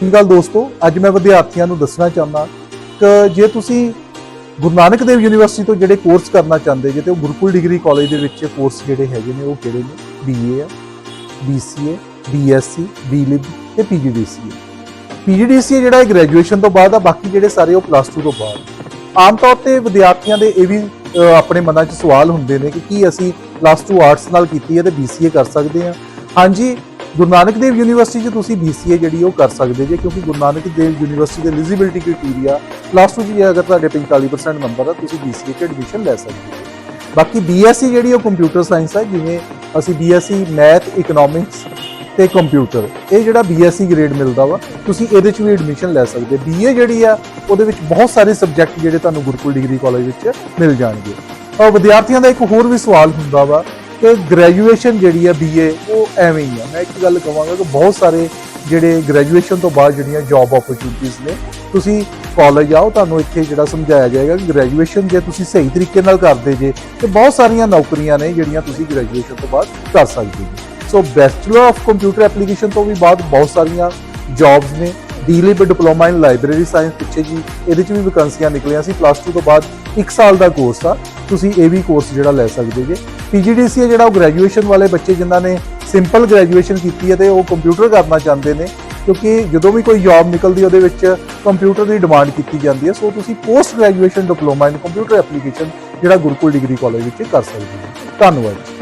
ਕੀ ਗੱਲ ਦੋਸਤੋ? ਅੱਜ ਮੈਂ ਵਿਦਿਆਰਥੀਆਂ ਨੂੰ ਦੱਸਣਾ ਚਾਹੁੰਦਾ ਕਿ ਜੇ ਤੁਸੀਂ ਗੁਰੂ ਨਾਨਕ ਦੇਵ ਯੂਨੀਵਰਸਿਟੀ ਤੋਂ ਜਿਹੜੇ ਕੋਰਸ ਕਰਨਾ ਚਾਹੁੰਦੇ ਜੇ ਤੇ ਉਹ ਗੁਰੂਕੁਲ ਡਿਗਰੀ ਕਾਲਜ ਦੇ ਵਿੱਚ ਕੋਰਸ ਜਿਹੜੇ ਹੈਗੇ ਨੇ, ਉਹ ਕਿਹੜੇ ਨੇ? ਬੀਏ ਆ ਬੀਸੀਏ ਬੀਐਸਸੀ ਬੀਲਿਬ ਤੇ ਪੀਜੀਡੀਸੀਏ ਪੀਜੀਡੀਸੀਏ ਜਿਹੜਾ ਹੈ ਗ੍ਰੈਜੂਏਸ਼ਨ ਤੋਂ ਬਾਅਦ ਆ, ਬਾਕੀ ਜਿਹੜੇ ਸਾਰੇ ਉਹ ਪਲੱਸ 2 ਤੋਂ ਬਾਅਦ। ਆਮ ਤੌਰ ਤੇ ਵਿਦਿਆਰਥੀਆਂ ਦੇ ਇਹ ਵੀ ਆਪਣੇ ਮਨਾਂ 'ਚ ਸਵਾਲ ਹੁੰਦੇ ਨੇ ਕਿ ਕੀ ਅਸੀਂ ਪਲੱਸ 2 ਆਰਟਸ ਨਾਲ ਕੀਤੀ ਹੈ ਤੇ ਬੀਸੀਏ ਕਰ ਸਕਦੇ ਹਾਂ? ਹਾਂਜੀ ਗੁਰੂ ਨਾਨਕ ਦੇਵ ਯੂਨੀਵਰਸਿਟੀ 'ਚ ਤੁਸੀਂ ਬੀਸੀਏ ਜਿਹੜੀ ਉਹ ਕਰ ਸਕਦੇ ਜੇ, ਕਿਉਂਕਿ ਗੁਰੂ ਨਾਨਕ ਦੇਵ ਯੂਨੀਵਰਸਿਟੀ ਦੇ ਐਲੀਜੀਬਿਲਟੀ ਕ੍ਰਾਈਟੇਰੀਆ ਪਲੱਸ 2 'ਚ ਜੇ ਅਗਰ ਤੁਹਾਡੇ 45% ਨੰਬਰ ਆ, ਤੁਸੀਂ ਬੀਸੀਏ 'ਚ ਐਡਮਿਸ਼ਨ ਲੈ ਸਕਦੇ ਹੋ। ਬਾਕੀ ਬੀਐਸਸੀ ਜਿਹੜੀ ਉਹ ਕੰਪਿਊਟਰ ਸਾਇੰਸ ਆ, ਜਿਵੇਂ ਅਸੀਂ ਬੀਐਸਸੀ ਮੈਥ ਇਕਨੋਮਿਕਸ ਤੇ ਕੰਪਿਊਟਰ ਇਹ ਜਿਹੜਾ ਬੀਐਸਸੀ ਗ੍ਰੇਡ ਮਿਲਦਾ ਵਾ, ਤੁਸੀਂ ਇਹਦੇ 'ਚ ਵੀ ਐਡਮਿਸ਼ਨ ਲੈ ਸਕਦੇ। ਬੀਏ ਜਿਹੜੀ ਆ, ਉਹਦੇ ਵਿੱਚ ਬਹੁਤ ਸਾਰੇ ਸਬਜੈਕਟ ਜਿਹੜੇ ਤੁਹਾਨੂੰ ਗੁਰਕੁਲ ਡਿਗਰੀ ਕਾਲਜ ਵਿੱਚ ਮਿਲ ਜਾਣਗੇ। ਔਰ ਵਿਦਿਆਰਥੀਆਂ ਦਾ ਇੱਕ ਹੋਰ ਵੀ ਸਵਾਲ ਹੁੰਦਾ ਵਾ ਕਿ ਗ੍ਰੈਜੂਏਸ਼ਨ ਜਿਹੜੀ ਆ ਬੀਏ ਉਹ ਐਵੇਂ ਹੀ ਆ। ਮੈਂ ਇੱਕ ਗੱਲ ਕਹਾਂਗਾ ਕਿ ਬਹੁਤ ਸਾਰੇ ਜਿਹੜੇ ਗ੍ਰੈਜੂਏਸ਼ਨ ਤੋਂ ਬਾਅਦ ਜਿਹੜੀਆਂ ਜੌਬ ਓਪਰਚੁਨਿਟੀਆਂ ਨੇ, ਤੁਸੀਂ ਕਾਲਜ ਆਓ, ਤੁਹਾਨੂੰ ਇੱਥੇ ਜਿਹੜਾ ਸਮਝਾਇਆ ਜਾਏਗਾ ਕਿ ਗ੍ਰੈਜੂਏਸ਼ਨ ਜੇ ਤੁਸੀਂ ਸਹੀ ਤਰੀਕੇ ਨਾਲ ਕਰਦੇ ਜੇ, ਤੇ ਬਹੁਤ ਸਾਰੀਆਂ ਨੌਕਰੀਆਂ ਨੇ ਜਿਹੜੀਆਂ ਤੁਸੀਂ ਗ੍ਰੈਜੂਏਸ਼ਨ ਤੋਂ ਬਾਅਦ ਕਰ ਸਕਦੇ ਹੋ so bachelor of computer application ਤੋਂ ਵੀ ਬਾਅਦ ਬਹੁਤ ਸਾਰੀਆਂ ਜੌਬਸ ਨੇ। ਡੀਲਿਬ ਡਿਪਲੋਮਾ ਇਨ ਲਾਇਬ੍ਰੇਰੀ ਸਾਇੰਸ ਪਿੱਛੇ ਜੀ, ਇਹਦੇ ਚ ਵੀ ਵੈਕੈਂਸੀਆਂ ਨਿਕਲੀਆਂ ਸੀ ਪਲੱਸ 2 ਤੋਂ ਬਾਅਦ 1 ਸਾਲ ਦਾ ਕੋਰਸ ਆ, ਤੁਸੀਂ ਇਹ ਵੀ ਕੋਰਸ ਜਿਹੜਾ ਲੈ ਸਕਦੇ ਜੇ। ਪੀਜੀਡੀਸੀ ਜਿਹੜਾ ਉਹ ਗ੍ਰੈਜੂਏਸ਼ਨ ਵਾਲੇ ਬੱਚੇ ਜਿਨ੍ਹਾਂ ਨੇ ਸਿੰਪਲ ਗ੍ਰੈਜੂਏਸ਼ਨ ਕੀਤੀ ਹੈ ਤੇ ਉਹ ਕੰਪਿਊਟਰ ਕਰਨਾ ਚਾਹੁੰਦੇ ਨੇ, ਕਿਉਂਕਿ ਜਦੋਂ ਵੀ ਕੋਈ ਜੌਬ ਨਿਕਲਦੀ ਉਹਦੇ ਵਿੱਚ ਕੰਪਿਊਟਰ ਦੀ ਡਿਮਾਂਡ ਕੀਤੀ ਜਾਂਦੀ ਹੈ ਸੋ ਤੁਸੀਂ post graduation diploma in computer application ਜਿਹੜਾ ਗੁਰਕੁਲ ਡਿਗਰੀ ਕਾਲਜ ਵਿੱਚ ਕਰ ਸਕਦੇ ਹੋ। ਧੰਨਵਾਦ